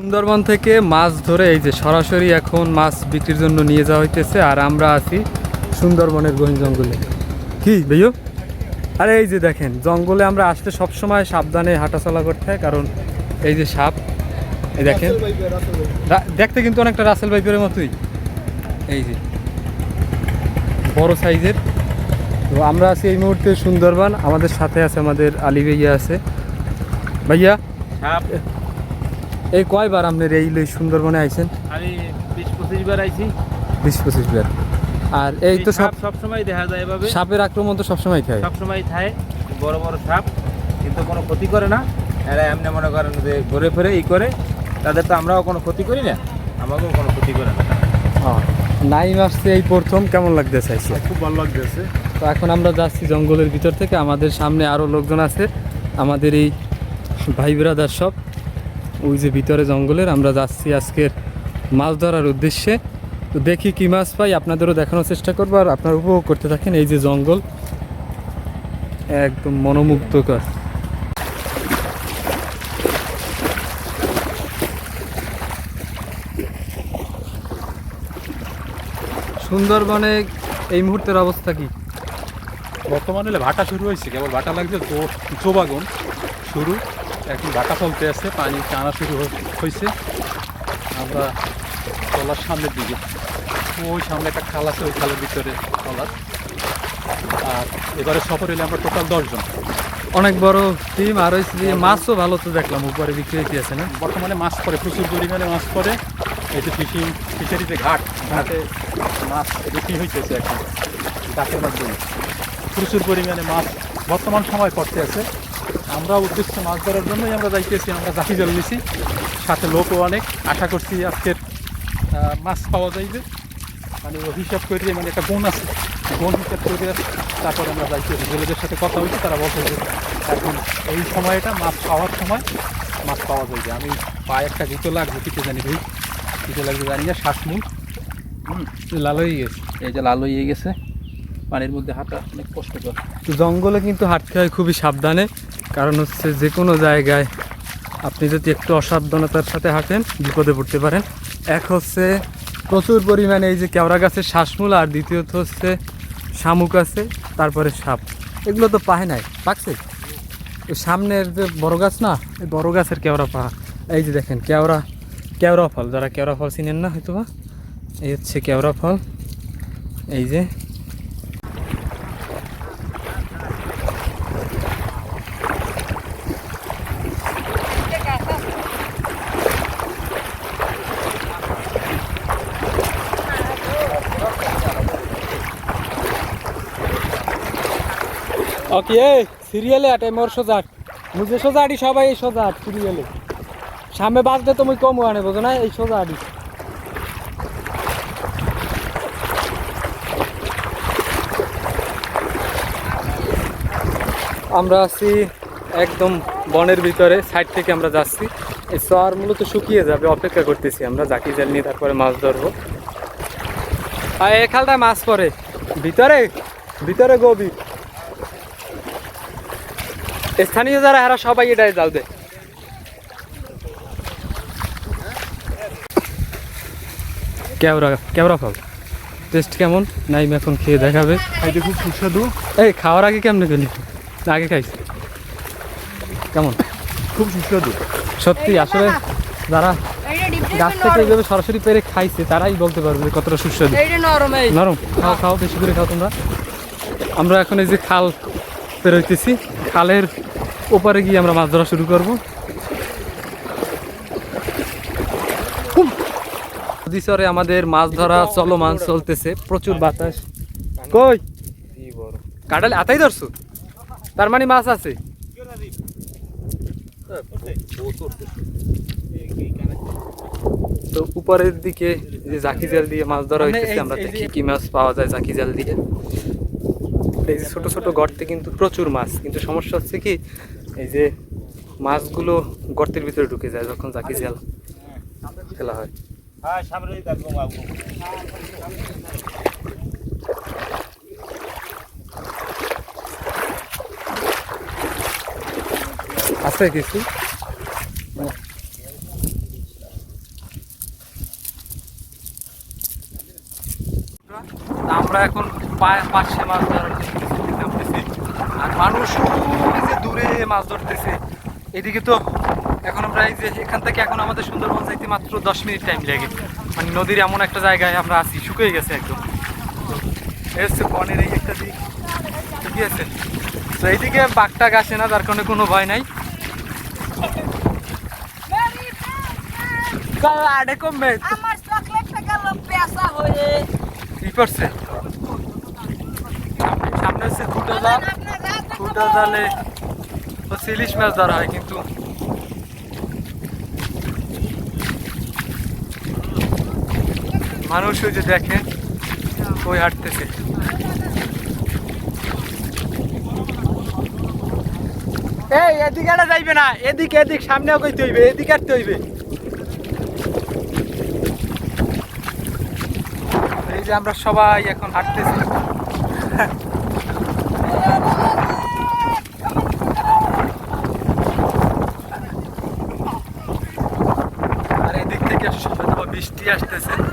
সুন্দরবন থেকে মাছ ধরে এই যে সরাসরি এখন মাছ বিক্রির জন্য নিয়ে যাওয়া হইতেছে আর আমরা আছি সুন্দরবনের গহীন জঙ্গলে। কি ভাইও আরে এই যে দেখেন জঙ্গলে আমরা আসতে সবসময় সাবধানে হাঁটাচলা করতে হয় কারণ এই যে সাপ এই দেখেন। দেখতে কিন্তু অনেকটা রাসেল বাইপের মতোই। এই যে বড় সাইজের। তো আমরা আছি এই মুহূর্তে সুন্দরবন আমাদের সাথে আছে আমাদের আলী ভাইয়া আছে। ভাইয়া? সাপ। এই কয়বার আপনার এই লই সুন্দরবনে আইছেন? আমি বিশ পঁচিশ বার আইছি। বিশ পঁচিশ বার। আর এই তো সব সব সময় দেখা যায় এভাবে। সাপের আক্রমণ তো সবসময় খায়। সব সময় থাকে বড় বড় সাপ কিন্তু কোনো ক্ষতি করে না। এরা এমনি মনে করেন যে ঘুরে ফিরে ই করে। তাদের তো আমরাও কোনো ক্ষতি করি না আমাকেও কোনো ক্ষতি করে না। নাইম আসছে এই প্রথম কেমন লাগতেছে আইসে? খুব ভালো লাগতেছে। তো এখন আমরা যাচ্ছি জঙ্গলের ভিতর থেকে আমাদের সামনে আরও লোকজন আছে। আমাদের এই ভাই ব্রাদার সব। ওই যে ভিতরে জঙ্গলের, আমরা যাচ্ছি আজকের মাছ ধরার উদ্দেশ্যে। তো দেখি কী মাছ পাই, আপনাদেরও দেখানোর চেষ্টা করব আর আপনারা উপভোগ করতে থাকেন এই যে জঙ্গল। একদম মনোমুগ্ধকর। সুন্দরবনে এই মুহূর্তের অবস্থা কি? বর্তমানে ভাটা শুরু হয়েছে, কেবল ভাটা লাগছে চোবাগন শুরু। এখন ভাটা চলতে আছে পানি টানা শুরু হয়েছে আমরা তলার সামনের দিকে। ওই সামনে একটা খাল আছে ওই খালের ভিতরে তলার। আর এবারে সফর হলে আমরা টোটাল দশজন অনেক বড় টিম আর যে মাছও ভালো তো দেখলাম উপরে বিক্রি হইতে আছে না? বর্তমানে মাছ পড়ে প্রচুর পরিমাণে মাছ পড়ে। এই যে ফিশিং ফিশারিতে ঘাট ঘাটে মাছ বিক্রি হইতেছে এখন। ডাকের মাধ্যমে। প্রচুর পরিমাণে মাছ বর্তমান সময় পড়তে আছে। আমরা উদ্দেশ্য মাছ ধরার জন্যই আমরা যাইতেছি আমরা জাতি জল নিছি। সাথে লোকও অনেক। আশা করছি আজকের মাছ পাওয়া যাইবে। মানে হিসাব করে মানে একটা গুণ আছে গুণ হিসাব করে তারপর আমরা যাইতেছি। জেলেদের সাথে কথা হয়েছে তারা বলছে যে এখন এই সময়টা মাছ পাওয়ার সময় মাছ পাওয়া যাইবে। আমি পায়ে একটা জুতো লাগবে কিছু জানি ভাই কিছু লাগবে জানি না শ্বাসমূল লাল হয়ে গেছে। এই যে লাল হয়ে গেছে। পানির মধ্যে হাঁটা অনেক কষ্টকর। তো জঙ্গলে কিন্তু হাঁটতে হয় খুবই সাবধানে। কারণ হচ্ছে যে কোনো জায়গায় আপনি যদি একটু অসাবধানতার সাথে হাঁটেন, বিপদে পড়তে পারেন। এক হচ্ছে প্রচুর পরিমাণে এই যে কেওড়া গাছের শ্বাসমূল, আর দ্বিতীয়ত হচ্ছে শামুক আছে, তারপরে সাপ। এগুলো তো পাহে নাই, পাকছে? সামনের যে বড় গাছ না, এই বড় গাছের কেওড়া পাহা এই যে দেখেন, কেওড়া কেওড়া ফল, যারা কেওড়া ফল চিনেন না হয়তো বা এই হচ্ছে কেওড়া ফল। এই যে ওকে সিরিয়ালে আটে, মোর সোজাট মুঝে সোজা আডি সবাই এই সোজা আট সিরিয়ালে সামনে বাজলে তুমি কম আনে, বোঝো না? এই সোজা আডি আমরা আছি একদম বনের ভিতরে সাইড থেকে আমরা যাচ্ছি। এই চর মূলত শুকিয়ে যাবে, অপেক্ষা করতেছি আমরা, জাকি জাল নিয়ে তারপরে মাছ ধরবো। আর এই খালটায় মাছ পড়ে। ভিতরে ভিতরে গভীর। স্থানীয় যারা এরা সবাই এটাই জাল দেয়। ফল টেস্ট কেমন? নাইম এখন খেয়ে দেখাবে। খাইতে খুব সুস্বাদু। এই খাওয়ার আগে কেমনে গেলি আগে খাইছি। কেমন? খুব সুস্বাদু। সত্যি আসলে যারা গাছ থেকে এইভাবে সরাসরি পেরে খাইছে তারাই বলতে পারবে যে কতটা সুস্বাদু। নরম। খাও খাও বেশি করে খাও তোমরা। আমরা এখন এই যে খাল পেরোইতেছি খালের ওপারে গিয়ে আমরা মাছ ধরা শুরু করব। নদীচরে আমাদের মাছ ধরা চলমান চলতেছে। প্রচুর বাতাস। কই? কাটালে আতাই ধরছো? তার মানে মাছ আছে। তো উপরের দিকে যে জাকি জাল দিয়ে মাছ ধরা হইতেছে আমরা দেখি কি মাছ পাওয়া যায় জাকি জাল দিয়ে। এই যে ছোটো ছোটো গর্তে কিন্তু প্রচুর মাছ। কিন্তু সমস্যা হচ্ছে কি এই যে মাছগুলো গর্তের ভিতরে ঢুকে যায় যখন জাকি জাল ফেলা হয়। আছে কিছু? আমরা এখন পাশে মাছ ধরার জন্য আর মানুষ যে দূরে মাছ ধরতেছে এদিকে তো এখন আমরা এই যে এখান থেকে এখন আমাদের সুন্দরবন যাইতে মাত্র দশ মিনিট টাইম লাগে। মানে নদীর এমন একটা জায়গায় আমরা আছি শুকিয়ে গেছে একদম। এই হচ্ছে বনের এই একটা দিক। ঠিক আছে? তো এইদিকে বাঘটাক আসে না যার কারণে কোনো ভয় নাই। কি করছে? সামনে জাল জালে মাছ ধরা হয় কিন্তু। মানুষ ওই যে দেখেন ওই হাঁটতেছে। এই, এদিকে আর যাইবে না, এদিকে, এদিক, সামনেও কইতে হইবে, এদিকে আরতে হইবে। এই যে আমরা সবাই এখন হাঁটতেছি আর এদিক থেকে হয়তো বৃষ্টি আসতেছে।